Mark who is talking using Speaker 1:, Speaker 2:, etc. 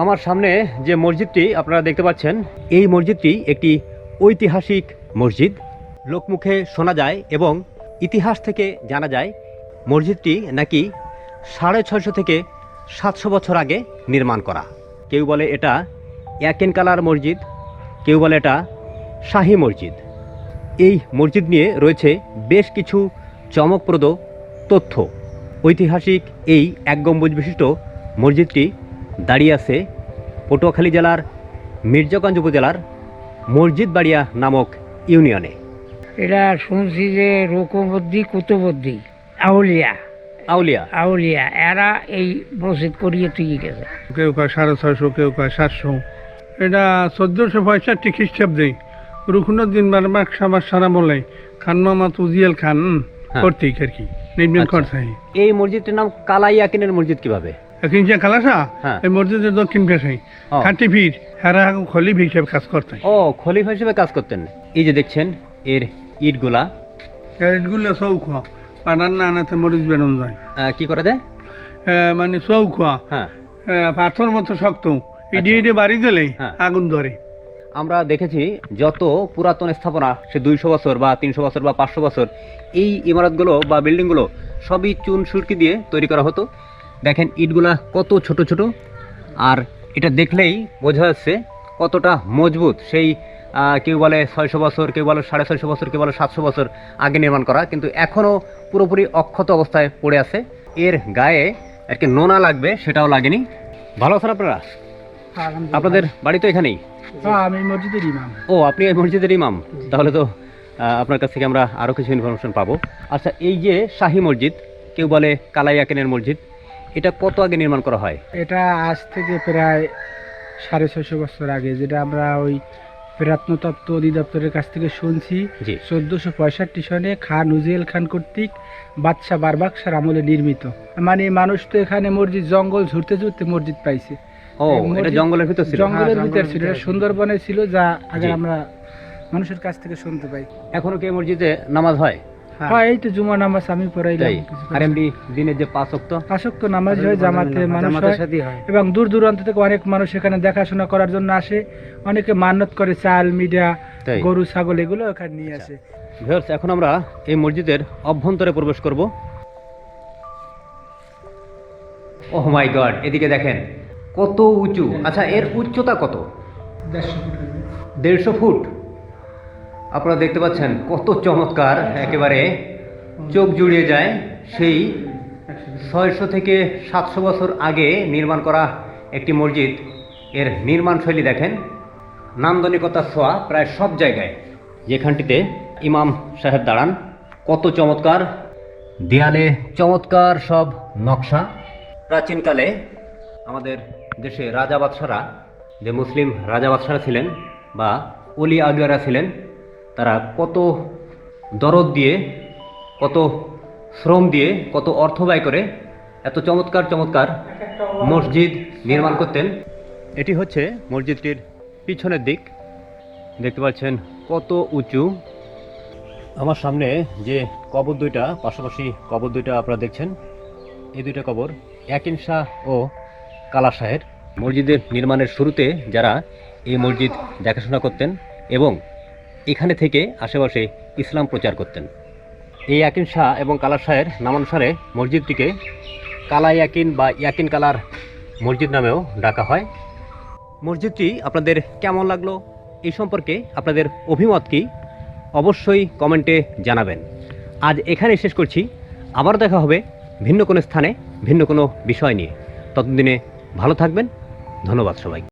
Speaker 1: আমার সামনে যে মসজিদটি আপনারা দেখতে পাচ্ছেন, এই মসজিদটি একটি ঐতিহাসিক মসজিদ। লোকমুখে শোনা যায় এবং ইতিহাস থেকে জানা যায়, মসজিদটি নাকি সাড়ে ছয়শো থেকে সাতশো বছর আগে নির্মাণ করা। কেউ বলে এটা কালার মসজিদ, কেউ বলে এটা শাহী মসজিদ। এই মসজিদ নিয়ে রয়েছে বেশ কিছু চমকপ্রদ তথ্য। ঐতিহাসিক এই এক গম্বুজ বিশিষ্ট মসজিদটি দাঁড়িয়ে আছে পটুয়াখালী জেলার মির্জাগঞ্জ উপজেলার মসজিদ বাড়িয়া নামক ইউনিয়নে।
Speaker 2: এটা শুনছি যে রোকবদ্দি কুতুবদ্দি আউলিয়া।
Speaker 1: আউলিয়া।
Speaker 2: আউলিয়া এরা এই মসজিদ করিয়ে তুই গেছে
Speaker 3: কেউ কয় সাড়ে ছয়শো কেউ কয় সাতশো। এটা চোদ্দোশো পঁয়ষট্টি খ্রিস্টাব্দে রুকনুদ্দিন বারবাক সাবার সারা বলে খান মোহাম্মদ উজিয়াল খান
Speaker 1: হ্যাঁ।
Speaker 3: কর্তৃক আর কি নির্মাণ
Speaker 1: আচ্ছা।
Speaker 3: করছে।
Speaker 1: এই মসজিদটির নাম কালাই আকিনের মসজিদ কীভাবে?
Speaker 3: খালাসা
Speaker 1: হ্যাঁ।
Speaker 3: এই মসজিদের দক্ষিণ পাশে খাটি ভিড় হারা খলিফ হিসেবে কাজ করতে
Speaker 1: ও খলিফা হিসেবে কাজ করতেন। এই যে দেখছেন এর ইটগুলা।
Speaker 3: এগুলো চৌখোয়া পাড়ার না আনাতে মরিচ বেরোন যায়।
Speaker 1: কি করা যায়
Speaker 3: মানে
Speaker 1: হ্যাঁ।
Speaker 3: পাথর মতো শক্ত। ইডি ইডি বাড়ি দিলেই
Speaker 1: হ্যাঁ।
Speaker 3: আগুন ধরে।
Speaker 1: আমরা দেখেছি যত পুরাতন স্থাপনা সে দুইশো বছর বা তিনশো বছর বা পাঁচশো বছর এই ইমারতগুলো বা বিল্ডিংগুলো সবই চুন সুরকি দিয়ে তৈরি করা হতো। দেখেন ইটগুলা কত ছোট ছোট আর এটা দেখলেই বোঝা যাচ্ছে কতটা মজবুত। সেই কেউ বলে ছয়শো বছর কেউ বলে সাড়ে ছয়শো বছর কেউ বলে সাতশো বছর আগে নির্মাণ করা কিন্তু এখনও পুরোপুরি অক্ষত অবস্থায় পড়ে আছে। এর গায়ে আর কি নোনা লাগবে সেটাও লাগেনি। ভালো আছেন আপনারা? আপনাদের বাড়ি তো এখানেই?
Speaker 2: হ্যাঁ, আমি মসজিদের ইমাম।
Speaker 1: ও আপনি এই মসজিদের ইমাম? তাহলে তো আপনার কাছ থেকে আমরা আরও কিছু ইনফরমেশন পাবো। আচ্ছা এই যে শাহী মসজিদ কেউ বলে কালাইয়াকিনের মসজিদ এটা কত আগে নির্মাণ করা হয়?
Speaker 2: এটা আজ থেকে প্রায় সাড়ে ছয়শো বছর আগে যেটা আমরা ওই প্রত্নতত্ত্ব অধিদপ্তরের কাছ থেকে শুনছি। চোদ্দোশো পঁয়ষট্টি সনে খান উজিয়েল খান কর্তৃক বাদশাহ বারবাকশার আমলে নির্মিত। মানে মানুষ তো এখানে মসজিদ জঙ্গল ঝুরতে ঝুরতে মসজিদ পাইছে।
Speaker 1: জঙ্গলের ভিতর ছিল।
Speaker 2: জঙ্গলের
Speaker 3: হ্যাঁ,
Speaker 2: ভিতর ছিল। এটা সুন্দরবনে ছিল যা আগে আমরা মানুষের কাছ থেকে শুনতে পাই।
Speaker 1: এখনও কি মসজিদে নামাজ হয়?
Speaker 2: হ্যাঁ। এই তো জুমা নামাজ আমি পড়াইলাম
Speaker 1: আর এমনি দিনের যে পাঁচ অক্ত
Speaker 2: আসক্ত নামাজ হয় জামাতে মানুষ হয়। এবং দূর দূরান্ত থেকে অনেক মানুষ এখানে দেখাশোনা করার জন্য আসে। অনেকে মান্নত করে চাল মিডিয়া গরু ছাগল এগুলো এখানে নিয়ে আসে।
Speaker 1: ভিউয়ার্স এখন আমরা এই মসজিদের অভ্যন্তরে প্রবেশ করব। ওহ মাই গড এদিকে দেখেন। কত উঁচু? আচ্ছা এর উচ্চতা কত? দেড়শো ফুট। আপনারা দেখতে পাচ্ছেন কত চমৎকার একেবারে চোখ জুড়িয়ে যায় সেই ছয়শো থেকে সাতশো বছর আগে নির্মাণ করা একটি মসজিদ। এর নির্মাণ শৈলী দেখেন নান্দনিকতার ছোঁয়া প্রায় সব জায়গায়। যেখানটিতে ইমাম সাহেব দাঁড়ান, কত চমৎকার। দেয়ালে চমৎকার সব নকশা। প্রাচীনকালে আমাদের দেশে রাজা বাদশারা, যে মুসলিম রাজা বাদশারা ছিলেন বা অলি আলিয়ারা ছিলেন তারা কত দরদ দিয়ে, কত শ্রম দিয়ে, কত অর্থ ব্যয় করে, এত চমৎকার চমৎকার মসজিদ নির্মাণ করতেন। এটি হচ্ছে মসজিদটির পিছনের দিক। দেখতে পাচ্ছেন কত উঁচু। আমার সামনে যে কবর দুইটা, পাশাপাশি কবর দুইটা আপনারা দেখছেন, এই দুইটা কবর একিন শাহ ও কালা শাহের। মসজিদের নির্মাণের শুরুতে যারা এই মসজিদ দেখাশোনা করতেন এবং এখানে থেকে আশেপাশে ইসলাম প্রচার করতেন। এই ইয়াকিন শাহ এবং কালা শাহের নামানুসারে মসজিদটিকে কালা ইয়াকিন বা ইয়াকিন কালার মসজিদ নামেও ডাকা হয়। মসজিদটি আপনাদের কেমন লাগল? এই সম্পর্কে আপনাদের অভিমত কি? অবশ্যই কমেন্টে জানাবেন। আজ এখানে শেষ করছি। আবার দেখা হবে ভিন্ন কোনো স্থানে ভিন্ন কোনো বিষয় নিয়ে। ততদিনে ভালো থাকবেন। ধন্যবাদ সবাই